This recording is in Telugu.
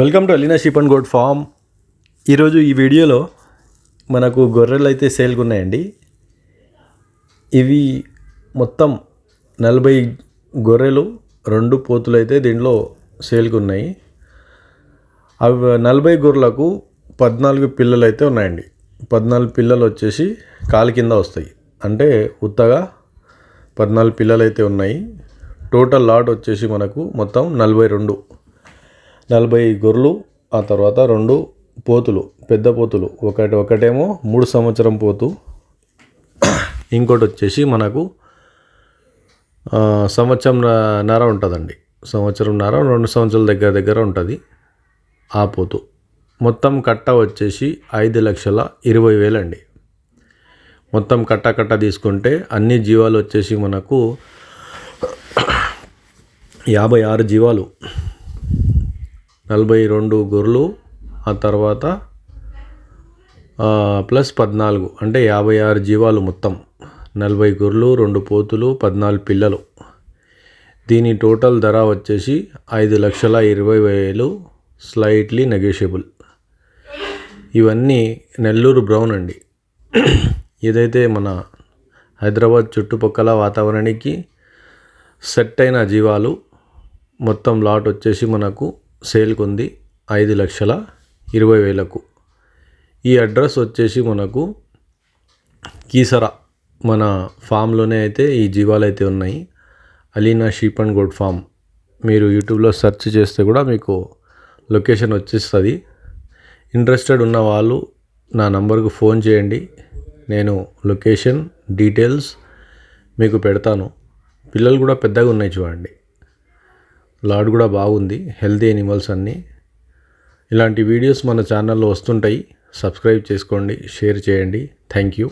Welcome to Alina sheep and goat farm ఈరోజు ఈ వీడియోలో మనకు గొర్రెలు అయితే సేల్గా ఉన్నాయండి. ఇవి మొత్తం నలభై గొర్రెలు రెండు పోతులు అయితే దీంట్లో సేల్గా ఉన్నాయి. అవి నలభై గొర్రెలకు పద్నాలుగు పిల్లలు అయితే ఉన్నాయండి. పద్నాలుగు పిల్లలు వచ్చేసి కాలు కింద వస్తాయి. అంటే ఉత్తగా పద్నాలుగు పిల్లలు అయితే ఉన్నాయి. టోటల్ లాట్ వచ్చేసి మనకు మొత్తం నలభై రెండు. నలభై గొర్రెలు ఆ తర్వాత రెండు పోతులు పెద్ద పోతులు. ఒకటి ఒకటేమో మూడు సంవత్సరం పోతు. ఇంకోటి వచ్చేసి మనకు సంవత్సరం నర ఉంటుందండి. సంవత్సరం నర రెండు సంవత్సరాల దగ్గర దగ్గర ఉంటుంది ఆ పోతు. మొత్తం కట్ట వచ్చేసి ఐదు లక్షల ఇరవై వేలండి. మొత్తం కట్ట కట్ట తీసుకుంటే అన్ని జీవాలు వచ్చేసి మనకు యాభై ఆరు జీవాలు. నలభై రెండు గొర్రెలు ఆ తర్వాత ప్లస్ పద్నాలుగు అంటే యాభై ఆరు జీవాలు మొత్తం. నలభై గొర్రెలు రెండు పోతులు పద్నాలుగు పిల్లలు. దీని టోటల్ ధర వచ్చేసి ఐదు లక్షల ఇరవై వేలు స్లైట్లీ నెగోషియబుల్. ఇవన్నీ నెల్లూరు బ్రౌన్ అండి. ఏదైతే మన హైదరాబాద్ చుట్టుపక్కల వాతావరణానికి సెట్ అయిన జీవాలు మొత్తం లాట్ వచ్చేసి మనకు సేల్కి ఉంది ఐదు లక్షల ఇరవై వేలకు. ఈ అడ్రస్ వచ్చేసి మనకు కీసరా మన ఫామ్లోనే అయితే ఈ జీవాలు అయితే ఉన్నాయి. Alina sheep and goat farm. మీరు యూట్యూబ్లో సెర్చ్ చేస్తే కూడా మీకు లొకేషన్ వచ్చేస్తుంది. ఇంట్రెస్టెడ్ ఉన్న వాళ్ళు నా నంబర్కు ఫోన్ చేయండి. నేను లొకేషన్ డీటెయిల్స్ మీకు పెడతాను. పిల్లలు కూడా పెద్దగా ఉన్నాయి చూడండి. లాడ్ కూడా బాగుంది. హెల్తీ ఎనిమల్స్ అన్నీ. ఇలాంటి వీడియోస్ మన ఛానల్లో వస్తుంటాయి. సబ్స్క్రైబ్ చేసుకోండి. షేర్ చేయండి. Thank you.